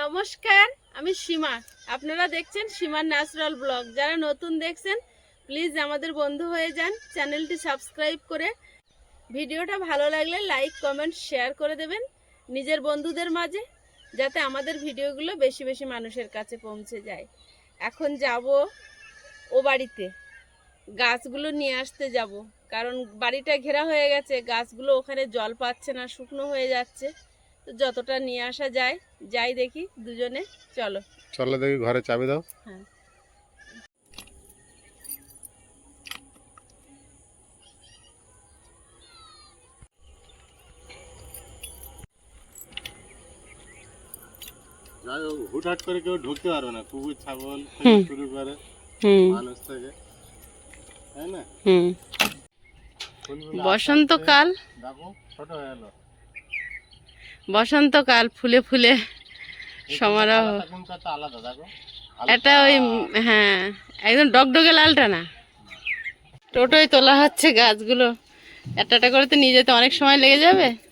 নমস্কার, আমি সীমা। আপনারা দেখছেন সীমার ন্যাচারাল ব্লগ। যারা নতুন দেখছেন প্লিজ আমাদের বন্ধু হয়ে যান, চ্যানেলটি সাবস্ক্রাইব করে। ভিডিওটা ভালো লাগলে লাইক কমেন্ট শেয়ার করে দেবেন নিজের বন্ধুদের মাঝে, যাতে আমাদের ভিডিওগুলো বেশি বেশি মানুষের কাছে পৌঁছে যায়। এখন যাব ও বাড়িতে। গাছগুলো নিয়ে আসতে যাব। কারণ বাড়িটা ঘেরা হয়ে গেছে, গাছগুলো ওখানে জল পাচ্ছে না, শুকনো হয়ে যাচ্ছে। তো যতটা নিয়ে আসা যায় যাই দেখি দুজনে চলো। চলো দেখি ঘরে চাবি দাও। হ্যাঁ। হুটহাট করে কেউ ঢুকতে পারবে না। কুকুর ছাগল শুরু করে মানুষ থেকে। তাই না? বসন্তকাল। দেখো ছোট হয়ে গেল। বসন্তকাল ফুলে ফুলে সমারোহ। একটা এটা ওই হ্যাঁ একদম ডগডগে লালটা না। টোটোয় তোলা হচ্ছে গাছগুলো। একটা একটা করে তো নিয়ে যেতে অনেক সময় লেগে যাবে।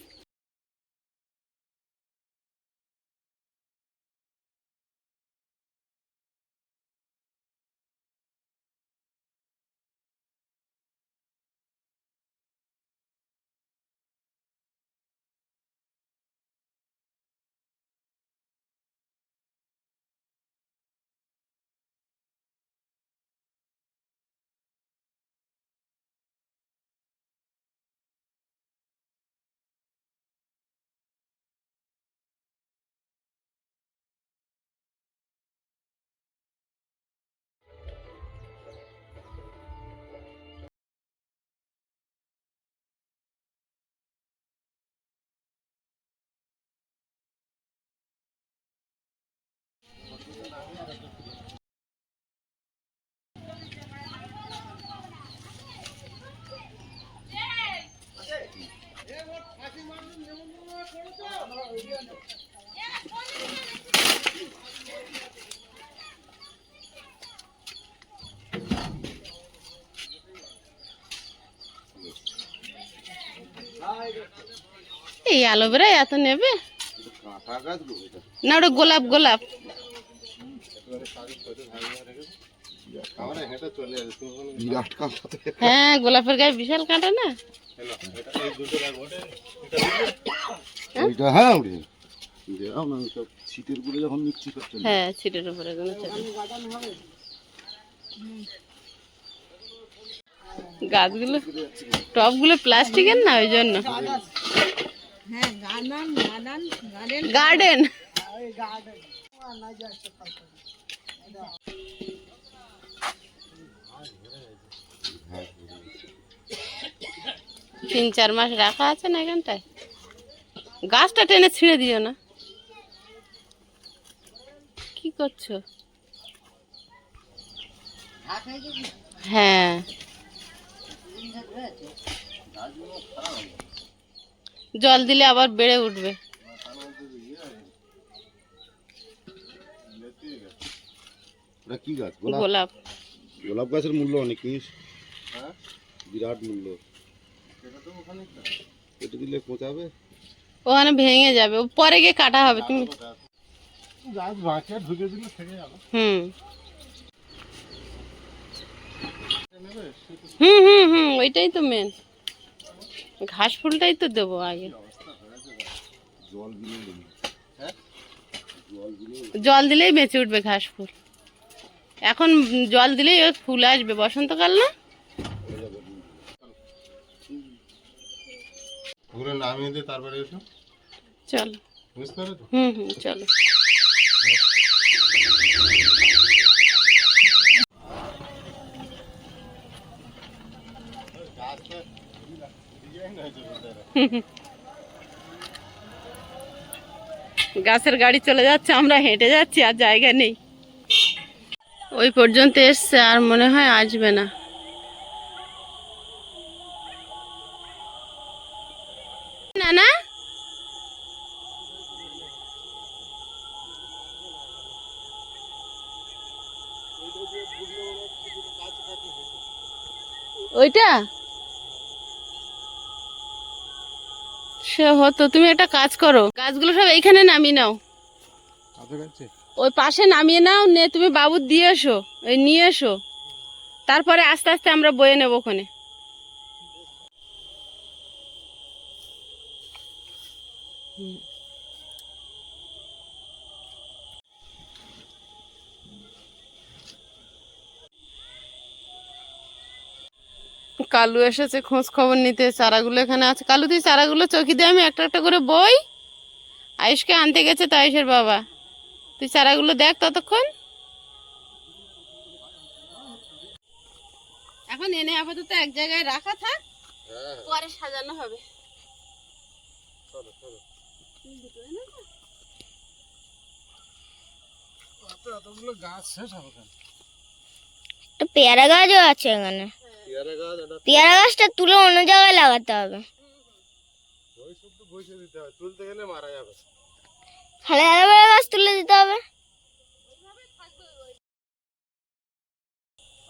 অ্যালোভেরা এত নেবে? না, ওটা গোলাপ গোলাপ। হ্যাঁ গোলাপের গায়ে বিশাল কাঁটা না? হ্যাঁ ছিটের উপরে। গাছগুলো টবগুলো প্লাস্টিকের না, ওই জন্য? গার্ডেন। তিন, চার মাস রাখা আছে না এখানটায়? গাছটা টেনে ছিঁড়ে দিও না। কি করছ? হ্যাঁ। জল দিলে আবার বেড়ে উঠবে। ওটা কি গাছ? গোলাপ? গোলাপ। গোলাপ গাছের মূল্য অনেক জিনিস হ্যাঁ? বিরাট মূল্য। এটা তো ওখানে তো। কেটে দিলে কোচাবে ওখানে ভেঙে যাবে। ও পরে গিয়ে কাটা হবে। তুমি গাছ বাঁচিয়ে ঢুকে দিলে থেকে যাবে। হুম। নেবে? সে তো হুম হুম হুম ওইটাই তো মেন ঘাস ফুলটাই তো দেবো আগে। জল। হ্যাঁ? জল দিলে জল দিলেই বেঁচে উঠবে ঘাস ফুল। এখন জল দিলেই ওই ফুল আসবে। বসন্তকাল না? ঘুরে নামিয়ে দিয়ে তারপরে এসো। চলো। বুঝতে হুম হুম চলো। গাছের গাড়ি চলে যাচ্ছে, আমরা হেঁটে যাচ্ছি আর জায়গা নেই। ওই পর্যন্ত এসছে, আর মনে হয় আসবে না। না না ওইটা? সে হতো তুমি একটা কাজ করো। গাছগুলো সব এইখানে নামিয়ে নাও। ওই পাশে নামিয়ে নাও নে তুমি বাবু দিয়ে এসো ওই নিয়ে এসো। তারপরে আস্তে আস্তে আমরা বয়ে নেব ওখানে। কালু এসেছে খোঁজ খবর নিতে। চারাগুলো এখানে আছে। কালু তুই চারাগুলো চকি দিয়ে আমি একটা একটা করে বই। আয়ুষকে আনতে গেছে তো আয়ুষের বাবা। তুই চারাগুলো দেখ ততক্ষণ। এখন এনে আপাতত এক জায়গায় রাখা থাক। হ্যাঁ। পরে সাজানো হবে। চলো চলো। এতগুলো গাছ শেষ হবে কেন? একটা পেয়ারা গাছও আছে এখানে। পেয়ারা গাছটা তুলে অন্য জায়গায় লাগাতে হবে। তুলতে গেলে মারা যাবে। তাহলে অ্যালোভেরা গাছ তুলে দিতে হবে।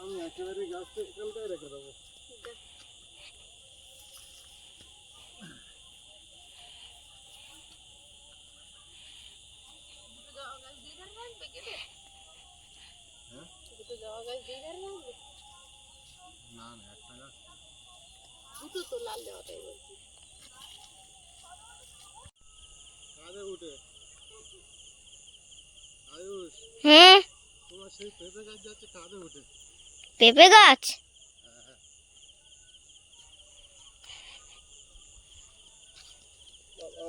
আমি একেবারে গাছটা রেখে দেবো না না একটা গাছ দুটো তো লাল দেওয়াটাই বলছি। তোমার সেই পেঁপে গাছ? যাচ্ছে কাঁধে উঠে পেঁপে গাছ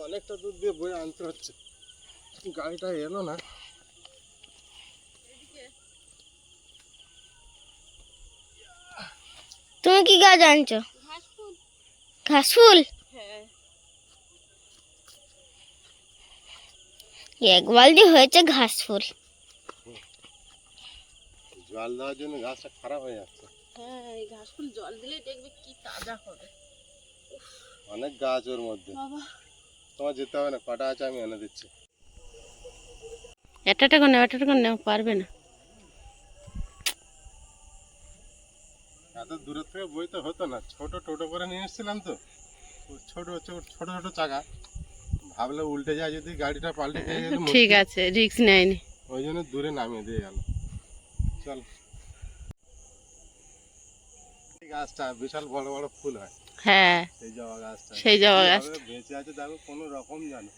অনেকটা দূর দিয়ে বয়ে আনতে হচ্ছে। গাড়িটা এলো না। তুমি কি গাছ আনছো? ঘাস ফুল হ্যাঁ এক বালতি হয়েছে ঘাস ফুল জল দেওয়ার জন্য গাছটা খারাপ হয়ে যাচ্ছে। হ্যাঁ এই ঘাস ফুল জল দিলে দেখবে কি তাজা হবে। অনেক গাছ ওর মধ্যে। বাবা। তোমার যেতে হবে না কটা আছে আমি এনে দিচ্ছি। একটা টাকা নেও একটা টাকা নেও পারবে না। এত দূরের থেকে বই তো হতো না। ছোট টোটো করে নিয়ে এসেছিলাম তো। ছোট ছোট ছোট ছোট চাকা। ভাবলে উল্টে যায় যদি গাড়িটা পাল্টে গেলে ঠিক আছে রিস্ক নেয়নি। ওই জন্য দূরে নামিয়ে দিয়ে গেল। চল। এই গাছটা বিশাল বড় বড় ফুল হয়। হ্যাঁ সেই জবা গাছটা। সেই জবা গাছটা। বেঁচে আছে দেখো কোনো রকম জানো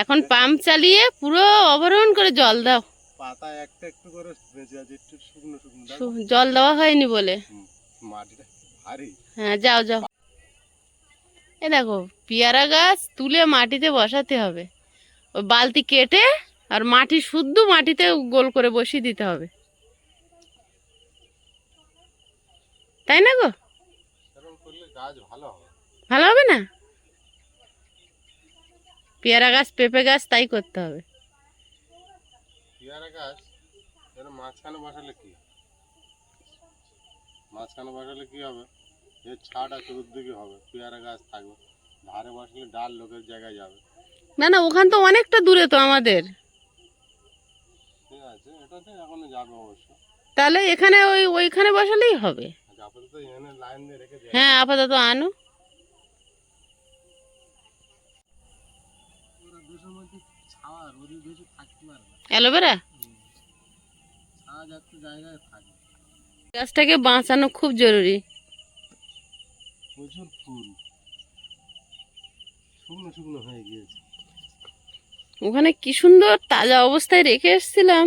এখন পাম্প চালিয়ে পুরো অবরোহণ করে জল দাও। পাতা একটা একটু করে বেঁচে আছে একটু শুকনো শুকনো। জল দেওয়া হয়নি বলে। হ্যাঁ যাও যাও। এ দেখো পেয়ারা গাছ তুলে মাটিতে বসাতে হবে। ওই বালতি কেটে আর মাটি শুদ্ধ মাটিতে গোল করে বসিয়ে দিতে হবে। তাই না গো? ভালো হবে। না? পেয়ারা গাছ পেঁপে গাছ তাই করতে হবে। পেয়ারা গাছ মাঝখানে বসালে কি মাঝখানে বসালে কি হবে? এর ছাটা চতুর্দিকে হবে পেয়ারা গাছ থাকবে। ধারে বসালে ডাল লোকের জায়গায় যাবে। না না ওখান তো অনেকটা দূরে তো আমাদের। ঠিক আছে এটাতে এখনও যাবে অবশ্য। তাহলে এখানে ওই ওইখানে বসালেই হবে। আপাতত এখানে লাইন দিয়ে রেখে দেয় হ্যাঁ আপাতত আনো। অ্যালোভেরা? জায়গায় গাছটাকে বাঁচানো খুব জরুরি। প্রচুর ফুল। শুকনো শুকনো হয়ে গিয়েছে। ওখানে কি সুন্দর তাজা অবস্থায় রেখে এসেছিলাম।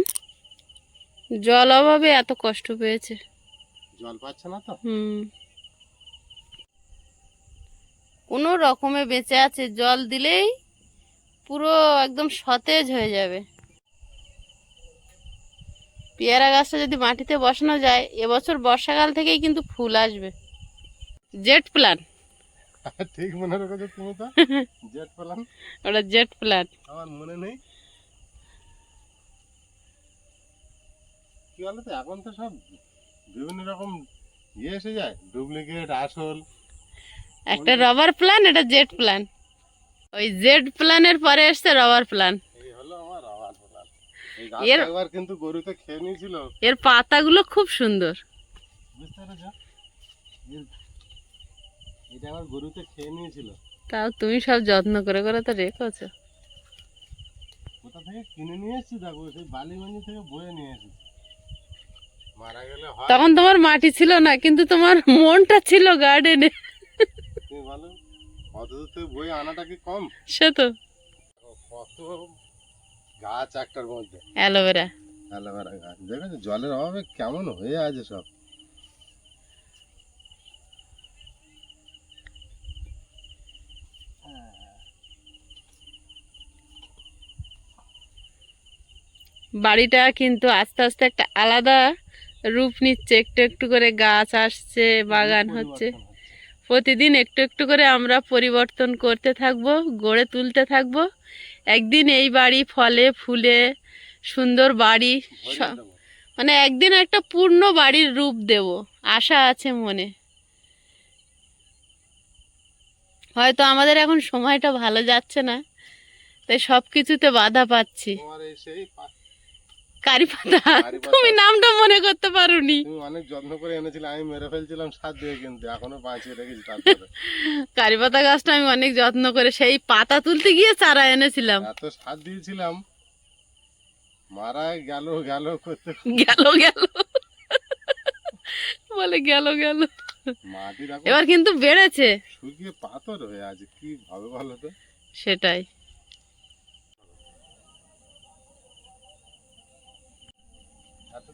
জল অভাবে এত কষ্ট পেয়েছে। জল পাচ্ছে না তো? হুম। কোনো রকমে বেঁচে আছে জল দিলেই পুরো একদম সতেজ হয়ে যাবে। পেয়ারা গাছটা যদি মাটিতে বসানো যায় এবছর বর্ষাকাল থেকেই কিন্তু ফুল আসবে। Jet plan. ঠিক মনে রেখেছো তুমি তো জেট পেলাম ওটা জেট প্লান। আমার মনে নেই। কি বলতো এখন তো সব বিভিন্ন রকম ইয়ে এসে যায়। ডুপ্লিকেট আসল। একটা রবার প্ল্যান এটা জেট প্ল্যান ওই জেড প্ল্যানের পরে এসছে রবার প্ল্যান এই হলো আমার আওয়াজ বলার এই এর- একবার কিন্তু গরুতে খেয়ে নিয়েছিল? এর পাতাগুলো খুব সুন্দর। বুঝতে পেরেছ এটা আমার গরুতে খেয়ে নিয়েছিল। তাও তুমি সব যত্ন করে করে তো রেখেছো কোথা থেকে কিনে নিয়ে এসেছি দেখো সেই বালিগঞ্জি থেকে বয়ে নিয়ে এসেছি। মারা গেলে তখন তোমার মাটি ছিল না কিন্তু তোমার মনটা ছিল গার্ডেনে তুমি বলো অত দূর থেকে বয়ে আনাটা কি কম? সে তো। কত গাছ একটার মধ্যে। অ্যালোভেরা। অ্যালোভেরা গাছ। দেখেছ জলের অভাবে কেমন হয়ে আছে সব। বাড়িটা কিন্তু আস্তে আস্তে একটা আলাদা রূপ নিচ্ছে। একটু একটু করে গাছ আসছে বাগান হচ্ছে। প্রতিদিন একটু একটু করে আমরা পরিবর্তন করতে থাকব গড়ে তুলতে থাকব। একদিন এই বাড়ি ফলে ফুলে সুন্দর বাড়ি মানে একদিন একটা পূর্ণ বাড়ির রূপ দেব আশা আছে মনে। হয়তো আমাদের এখন সময়টা ভালো যাচ্ছে না তাই সব কিছুতে বাধা পাচ্ছি। কারি পাতা তুমি নামটা মনে করতে পারোনি। তুমি অনেক যত্ন করে এনেছিলে আমি মেরে ফেলছিলাম সাত দিয়ে কিন্তু এখনও বাঁচিয়ে রেখেছি তারপরে। কারি পাতা গাছটা আমি অনেক যত্ন করে সেই পাতা তুলতে গিয়ে চারা এনেছিলাম। এত সাত দিয়েছিলাম মারা গেল গেল করতে। গেল গেল। বলে গেল গেল। এবার কিন্তু বেড়েছে। শুকিয়ে পাথর হয়ে আছে কি ভাবে বলো তো? সেটাই।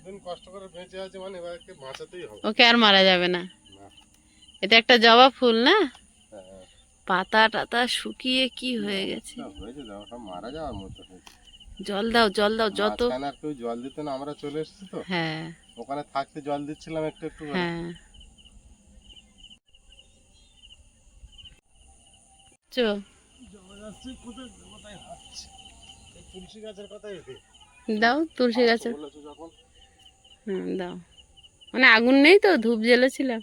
এতদিন কষ্ট করে বেঁচে আছে মানে এবারকে বাঁচাতেই হবে। ওকে আর মারা যাবে না। এটা একটা জবা ফুল না? হ্যাঁ, পাতা টাতা শুকিয়ে কি হয়ে গেছে? হয়েছে মারা যাওয়ার মতো জল দাও জল দাও যত কেউ জল দিত না আমরা চলে এসেছি তো। হ্যাঁ। ওখানে থাকতে জল দিচ্ছিলাম একটু একটু হ্যাঁ। চো। তুলসী গাছের কথাই দাও তুলসী গাছের যখন হুম দাও। মানে আগুন নেই তো? ধূপ জ্বেলেছিলাম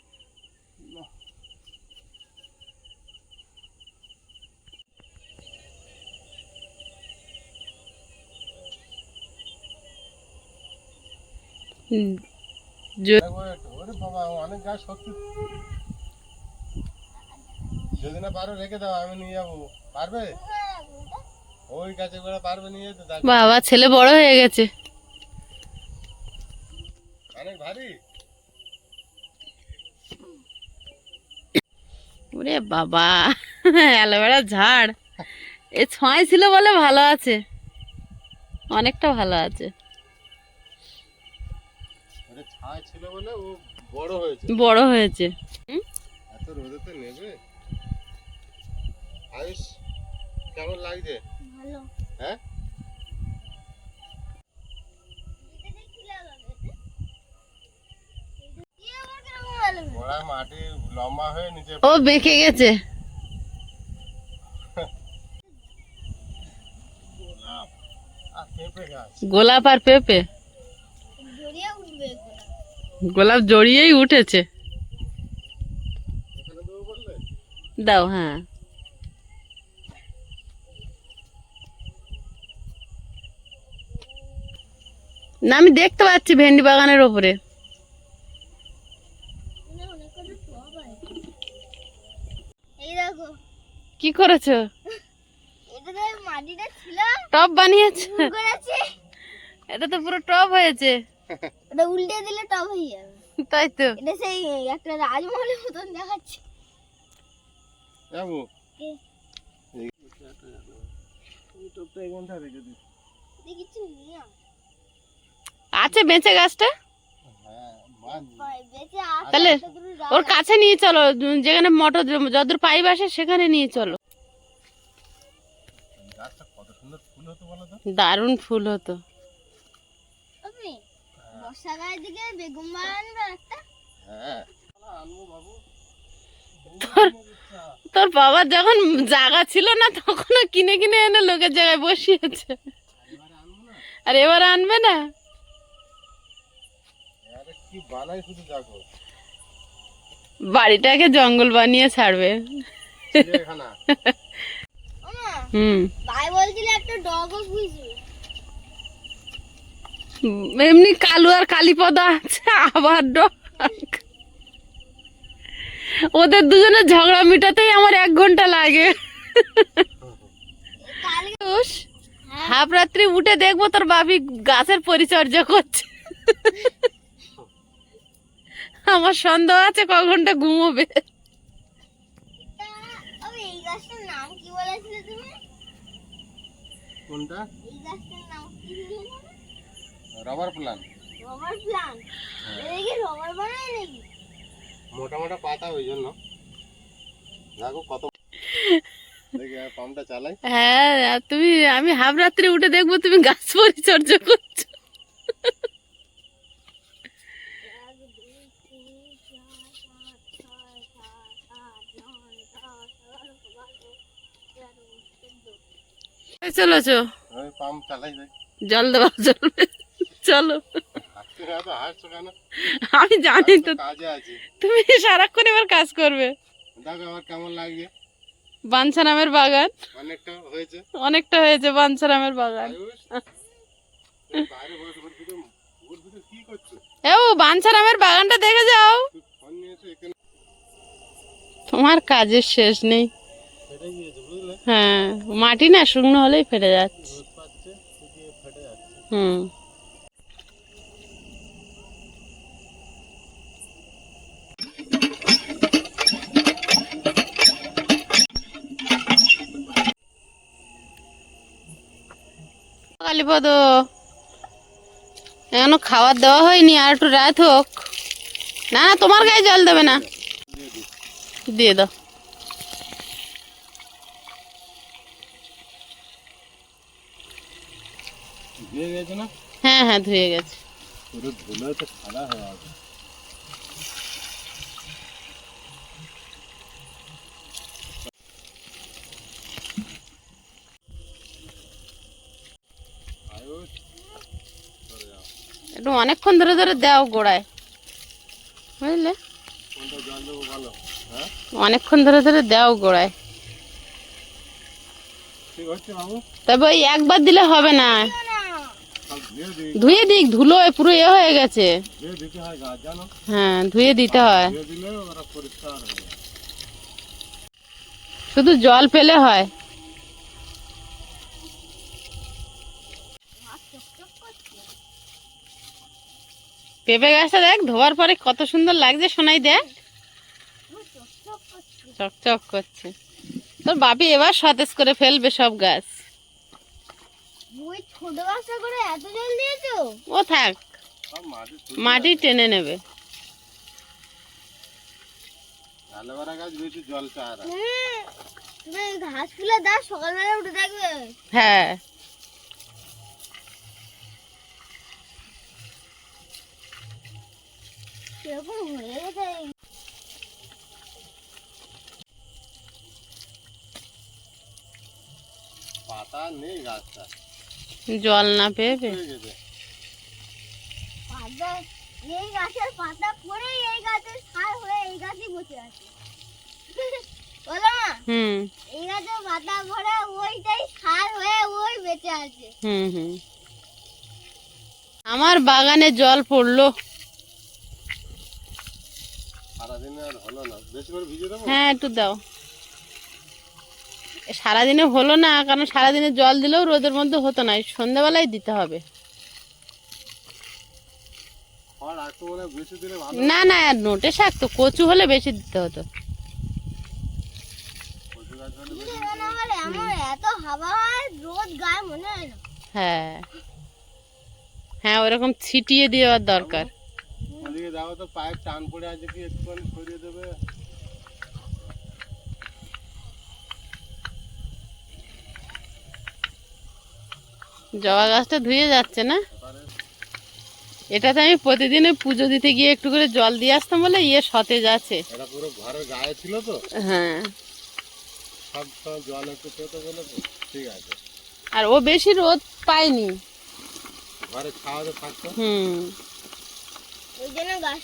যদি না পারো রেখে দাও আমি নিয়ে যাব পারবে ওই গাছে পারবে নিয়ে যেতে বাবা, ছেলে বড় হয়ে গেছে। ওরে বাবা অ্যালোভেরা ঝাড়। এ ছয় ছিল বলে ভালো আছে। অনেকটা ভালো আছে। ওটা ছায় ছিল বলে ও বড় হয়েছে। বড় হয়েছে। এত রোদেতে নেবে। আয়ুষ কেমন লাগছে? হ্যাঁ? গোড়া মাটি লম্বা হয়ে নিচে ও বেঁকে গেছে। গোলাপ। আর পেঁপে গোলাপ আর পেঁপে? জড়িয়ে উঠবে গোলাপ। জড়িয়েই উঠেছে। দাও হ্যাঁ। না আমি দেখতে পাচ্ছি ভেন্ডি বাগানের ওপরে এই দেখো কি করেছ? এটা তো মাটিটা ছিল। টব বানিয়েছে? এটা তো পুরো টব হয়েছে। ওটা উল্টে দিলে টপ হয়ে যাবে। তাই তো। এটা সেই একটা রাজমহলের মতন দেখাচ্ছে। যাব। আছে বেঁচে গাছটা? হ্যাঁ। তাহলে। ওর কাছে নিয়ে চলো যেখানে মোটর যদূর পাইপ আসে সেখানে নিয়ে চলো। গাছটা কত সুন্দর ফুল হতো দারুণ ফুল হতো। হ্যাঁ। বাবু তোর বাবার যখন জায়গা ছিল না তখনও কিনে কিনে এনে লোকের জায়গায় বসিয়েছে। আর এবার আনবে না? বাড়িটাকে জঙ্গল বানিয়ে ছাড়বে। হুম। ভাই বলছিল একটা ডগও পুষবে এমনি কালু আর কালীপদ আছে আবার ডগ ওদের দুজনের ঝগড়া মিটাতেই আমার এক ঘণ্টা লাগে। হাফ রাত্রি উঠে দেখব তোর বাবি গাছের পরিচর্যা করছে। আমার সন্দেহ আছে ঘুমোবে। কি বলেছিলে তুমি? কোনটা? এই গাছটার নাম কি বলেছিলে রাবার প্লান রবার প্লান্ট কি রবার বানায় নাকি? মোটা মোটা পাতা ওই জন্য। দেখো কত হ্যাঁ আর তুমি আমি হাফ রাত্রি উঠে দেখব তুমি গাছ পরিচর্যা করছ এক দুই তিন চার পাঁচ ছয় সাত আট নয় দশ এগারো বারো তেরো যাই। জল দেওয়া চলবে। চলো। আমি জানি তো তুমি সারাক্ষণ এবার কাজ করবে। কেমন লাগছে। বাঞ্ছারামের বাগান। অনেকটা হয়েছে। অনেকটা হয়েছে বাঞ্ছারামের বাগান। এ ও বাঞ্ছারামের বাগানটা দেখে যাও। তোমার কাজের শেষ নেই। বুঝলে হ্যাঁ মাটি না শুকনো হলেই ফেটে যাচ্ছে। হুম। কালীপদ এখনও খাবার দেওয়া হয়নি আর একটু রাত হোক। না না তোমার গায়ে জল দেবে না। দিয়ে দাও দিয়ে গেছে না? হ্যাঁ হ্যাঁ ধুয়ে গেছে। পুরো ধুলো তো সাদা হয়ে আছে। একটু অনেকক্ষণ ধরে ধরে দাও গোড়ায়। বুঝলে? হ্যাঁ? অনেকক্ষণ ধরে ধরে দাও গোড়ায়। তবে ওই একবার দিলে হবে না। ধুয়ে দিক, ধুলো পুরো এ হয়ে গেছে। হয়, ধুয়ে দিতে হয়। শুধু জল পেলে হয়। পেঁপে গাছটা দেখ, ধোয়ার পরে কত সুন্দর লাগছে শোনাই দেখ। চকচক করছে। তোর বাপি এবার সতেজ করে ফেলবে সব গাছ। ওই ছোট গাছটা করে এত জল দিয়েছ? ও থাক মাটি মাটি টেনে নেবে। অ্যালোভেরা গাছ বেশি জল চায় না। তুমি ঘাস ফুলে দাও সকালবেলা উঠে থাকবে। হ্যাঁ। কীরকম হয়ে গেছে। পাতা নেই গাছটা। জল না পেয়ে পাতা এই গাছের পাতা এই গাছের সার হয়ে এই গাছই বসে আছে। বলো মা হুম। এই গাছের পাতা পড়ে ওইটাই সার হয়ে ওই বেঁচে আছে। হুম হুম। আমার বাগানে জল পড়ল। সারাদিনে আর হলো না। বেশি করে ভিজে দেবো? হ্যাঁ একটু দাও। সারাদিনে হলো না কারণ সারাদিনে জল দিলেও রোদের মধ্যে হতো না সন্ধ্যাবেলায় দিতে হবে। একটু না না আর নোটে শাক তো কচু হলে বেশি দিতে হতো। হয় মনে হয় না। হ্যাঁ। হ্যাঁ ওরকম ছিটিয়ে দেওয়ার দরকার। যাব তো পায়ের টান পড়ে আছে কি একটুখানি সরিয়ে দেবে। জবা গাছটা ধুয়ে যাচ্ছে না? এটাতে আমি প্রতিদিন পুজো দিতে গিয়ে একটু করে জল দিয়ে আসতাম বলে ইয়ে সতেজ আছে। এটা পুরো ঘরের গায়ে ছিল তো? হ্যাঁ। সব সময় জল একটু পেতো বলে ঠিক আছে। আর ও বেশি রোদ পায়নি। ঘরে খাওয়াতে থাকতো। হুম। ওই জন্য গাছ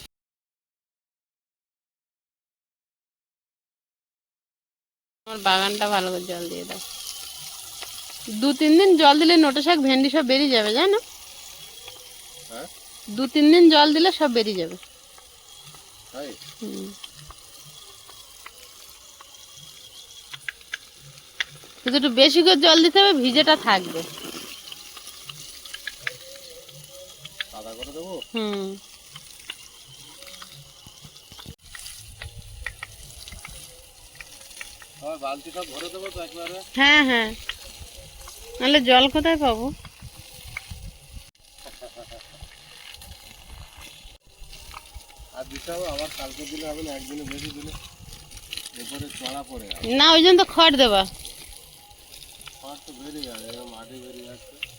আমার বাগানটা ভালো করে জল দিয়ে দাও। দু তিন দিন জল দিলে নোটা শাক ভেন্ডি সব বেরিয়ে যাবে জানো? হ্যাঁ? দু তিন দিন জল দিলে সব বেরিয়ে যাবে। শুধু একটু বেশি করে জল দিতে হবে ভিজেটা থাকবে। হুম। হ্যাঁ হ্যাঁ। নাহলে জল কোথায় পাবো? না ওই জন্য তো খড় দেবা।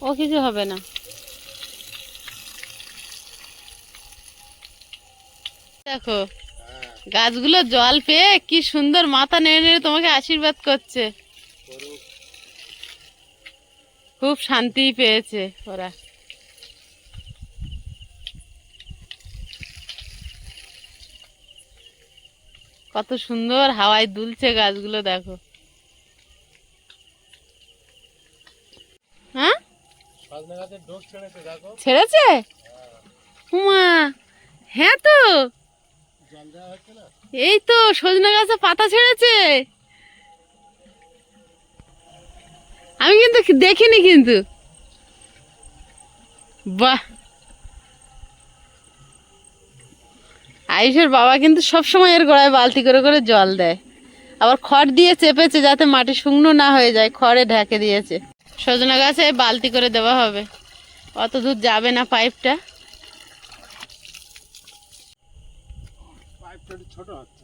ও কিছু হবে না। দেখো হ্যাঁ। গাছগুলো জল পেয়ে কি সুন্দর মাথা নেড়ে নেড়ে তোমাকে আশীর্বাদ করছে। খুব শান্তি পেয়েছে ওরা। কত সুন্দর হাওয়ায় দুলছে গাছগুলো, দেখো। হ্যাঁ? ছেড়েছে? হ্যাঁ তো। এই তো, সজনে গাছে পাতা ছেড়েছে। আমি কিন্তু দেখিনি কিন্তু। বাহ। আয়ুষের বাবা কিন্তু সবসময় এর গোড়ায় বালতি করে করে জল দেয়। আবার খড় দিয়ে চেপেছে যাতে মাটি শুকনো না হয়ে যায়, খড়ে ঢেকে দিয়েছে। সজনা গাছে বালতি করে দেওয়া হবে। অত দূর যাবে না পাইপটা। পাইপটা ছোট হচ্ছে।